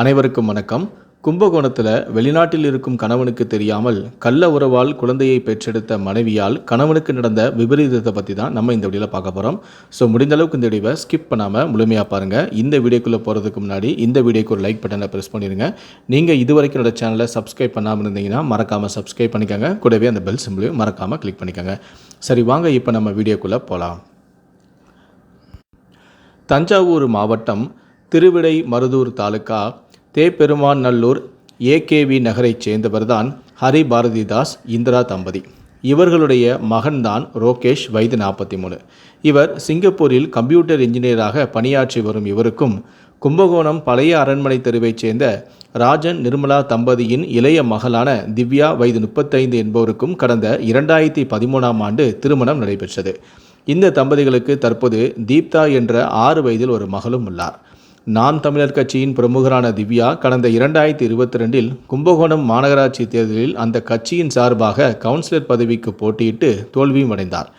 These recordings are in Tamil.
அனைவருக்கும் வணக்கம். கும்பகோணத்தில் வெளிநாட்டில் இருக்கும் கணவனுக்கு தெரியாமல் கள்ள உறவால் குழந்தையை பெற்றெடுத்த மனைவியால் கணவனுக்கு நடந்த விபரீதத்தை பற்றி தான் நம்ம இந்த வீடியோவில் பார்க்க போகிறோம் ஸோ முடிந்த அளவுக்கு இந்த வீடியோவை ஸ்கிப் பண்ணாமல் முழுமையாக பாருங்கள் இந்த வீடியோக்குள்ளே போகிறதுக்கு முன்னாடி இந்த வீடியோக்கு ஒரு லைக் பட்டனை ப்ரெஸ் பண்ணிடுங்க நீங்கள் இது வரைக்கும் என்னோட சேனலை சப்ஸ்கிரைப் பண்ணாமல் இருந்தீங்கன்னா மறக்காமல் சப்ஸ்கிரைப் பண்ணிக்கோங்க. கூடவே அந்த பெல் சிம்பிளையும் மறக்காமல் கிளிக் பண்ணிக்கோங்க. சரி வாங்க இப்போ நம்ம வீடியோக்குள்ளே போகலாம் தஞ்சாவூர் மாவட்டம் Thiruvidaimarudur taluka Theperumanallur AKV நகரைச் சேர்ந்தவர்தான் ஹரி பாரதிதாஸ் இந்திரா தம்பதி. இவர்களுடைய மகன்தான் ரோகேஷ் வயது நாற்பத்தி மூணு இவர் சிங்கப்பூரில் கம்ப்யூட்டர் இன்ஜினியராக பணியாற்றி வரும் இவருக்கும் கும்பகோணம் பழைய அரண்மனை தெருவைச் சேர்ந்த ராஜன் நிர்மலா தம்பதியின் இளைய மகளான திவ்யா வயது முப்பத்தைந்து என்பவருக்கும் கடந்த இரண்டாயிரத்தி பதிமூணாம் ஆண்டு திருமணம் நடைபெற்றது. இந்த தம்பதிகளுக்கு தற்போது தீப்தா என்ற ஆறு வயதில் ஒரு மகளும் உள்ளார். நாம் தமிழர் கட்சியின் பிரமுகரான திவ்யா கடந்த இரண்டாயிரத்தி இருபத்தி ரெண்டில் கும்பகோணம் மாநகராட்சி தேர்தலில் அந்த கட்சியின் சார்பாக கவுன்சிலர் பதவிக்கு போட்டியிட்டு தோல்வியும் அடைந்தார்.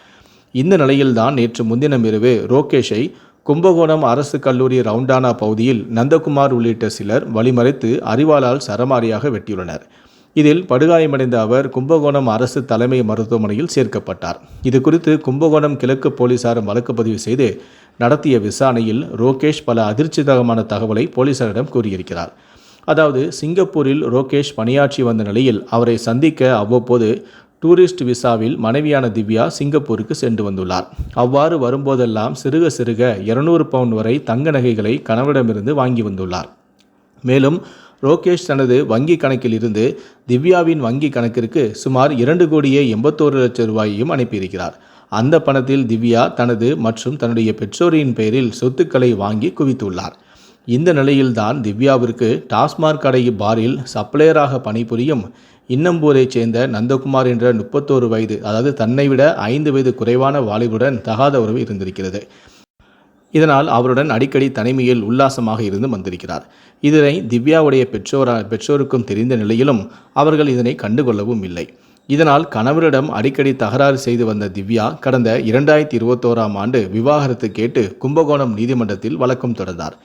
இந்த நிலையில்தான் நேற்று முன்தினம் இரவு ரோகேஷை கும்பகோணம் அரசு கல்லூரி ரவுண்டானா பகுதியில் நந்தகுமார் உள்ளிட்ட சிலர் வழிமறைத்து அறிவாளால் சரமாரியாக வெட்டியுள்ளனர். இதில் படுகாயமடைந்த அவர் கும்பகோணம் அரசு தலைமை மருத்துவமனையில் சேர்க்கப்பட்டார். இது குறித்து கும்பகோணம் கிழக்கு போலீசார் வழக்கு பதிவு செய்து நடத்திய விசாரணையில் ரோகேஷ் பல அதிர்ச்சிகரமான தகவலை போலீசாரிடம் கூறியிருக்கிறார். அதாவது சிங்கப்பூரில் ரோகேஷ் பணியாற்றி வந்த நிலையில் அவரை சந்திக்க அவ்வப்போது டூரிஸ்ட் விசாவில் மனைவியான திவ்யா சிங்கப்பூருக்கு சென்று வந்துள்ளார். அவ்வாறு வரும்போதெல்லாம் சிறுக சிறுக இருநூறு பவுண்ட் வரை தங்க நகைகளை கணவரிடமிருந்து வாங்கி வந்துள்ளார். மேலும் ரோகேஷ் தனது வங்கி கணக்கில் இருந்து திவ்யாவின் வங்கி கணக்கிற்கு சுமார் இரண்டு கோடியே எண்பத்தோரு லட்சம் ரூபாயையும் அனுப்பியிருக்கிறார். அந்த பணத்தில் திவ்யா தனது மற்றும் தன்னுடைய பெற்றோரின் பெயரில் சொத்துக்களை வாங்கி குவித்துள்ளார். இந்த நிலையில்தான் திவ்யாவிற்கு டாஸ்மாக் கடை பாரில் சப்ளையராக பணிபுரியும் இன்னம்பூரைச் சேர்ந்த நந்தகுமார் என்ற முப்பத்தோரு வயது அதாவது தன்னை விட ஐந்து வயது குறைவான வாலிபுடன் தகாத உறவு இருந்திருக்கிறது. இதனால் அவருடன் அடிக்கடி தனிமையில் உல்லாசமாக இருந்து வந்திருக்கிறார். இதனை திவ்யாவுடைய பெற்றோரா பெற்றோருக்கும் தெரிந்த நிலையிலும் அவர்கள் இதனை கண்டுகொள்ளவும் இல்லை. இதனால் கணவரிடம் அடிக்கடி தகராறு செய்து வந்த திவ்யா கடந்த இரண்டாயிரத்தி இருபத்தோராம் ஆண்டு விவாகரத்து கேட்டு கும்பகோணம் நீதிமன்றத்தில் வழக்கம் தொடர்ந்தார்.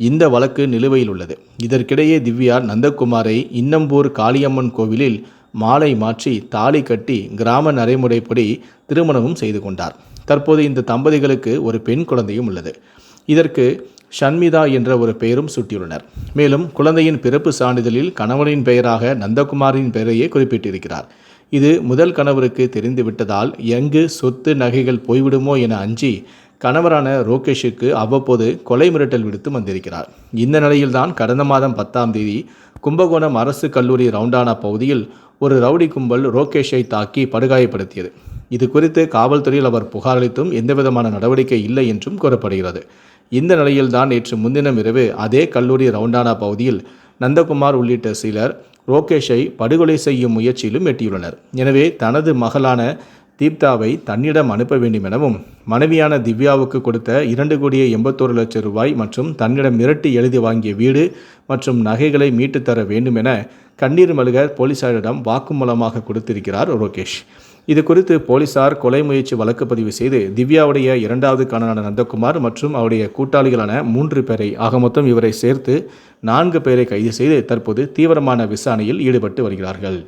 இந்த வழக்கு நிலுவையில் உள்ளது. இதற்கிடையே திவ்யா நந்தகுமாரை இன்னம்பூர் காளியம்மன் கோவிலில் மாலை மாற்றி தாலி கட்டி கிராம நடைமுறைப்படி திருமணமும் செய்து கொண்டார். தற்போது இந்த தம்பதிகளுக்கு ஒரு பெண் குழந்தையும் உள்ளது. இதற்கு ஷண்மிதா என்ற ஒரு பெயரும் சூட்டியுள்ளனர். மேலும் குழந்தையின் பிறப்பு சான்றிதழில் கணவனின் பெயராக நந்தகுமாரின் பெயரையே குறிப்பிட்டிருக்கிறார். இது முதல் கணவருக்கு தெரிந்துவிட்டதால் எங்கு சொத்து நகைகள் போய்விடுமோ என அஞ்சி கணவரான ரோகேஷுக்கு அவ்வப்போது கொலை மிரட்டல் விடுத்து வந்திருக்கிறார். இந்த நிலையில்தான் கடந்த மாதம் பத்தாம் தேதி கும்பகோணம் அரசு கல்லூரி ரவுண்டானா பகுதியில் ஒரு ரவுடி கும்பல் ரோகேஷை தாக்கி படுகாயப்படுத்தியது. இது குறித்து காவல்துறையில் அவர் புகார் அளித்தும் எந்தவிதமான நடவடிக்கை இல்லை என்றும் கூறப்படுகிறது. இந்த நிலையில்தான் நேற்று முன்தினம் இரவு அதே கல்லூரி ரவுண்டானா பகுதியில் நந்தகுமார் உள்ளிட்ட சிலர் ரோகேஷை படுகொலை செய்யும் முயற்சியிலும் எட்டியுள்ளனர். எனவே தனது மகளான தீப்தாவை தன்னிடம் அனுப்ப வேண்டும் எனவும் மனைவியான திவ்யாவுக்கு கொடுத்த இரண்டு கோடியே எண்பத்தோரு லட்சம் ரூபாய் மற்றும் தன்னிடம் மிரட்டி எழுதி வாங்கிய வீடு மற்றும் நகைகளை மீட்டுத் தர வேண்டும் என கண்ணீர் மல்க போலீசாரிடம் வாக்குமூலமாக கொடுத்திருக்கிறார் ரோகேஷ். இது குறித்து போலீசார் கொலை முயற்சி வழக்கு பதிவு செய்து திவ்யாவுடைய இரண்டாவது கணவனான நந்தகுமார் மற்றும் அவருடைய கூட்டாளிகளான மூன்று பேரை ஆக மொத்தம் இவரை சேர்த்து நான்கு பேரை கைது செய்து தற்போது தீவிரமான விசாரணையில் ஈடுபட்டு வருகிறார்கள்.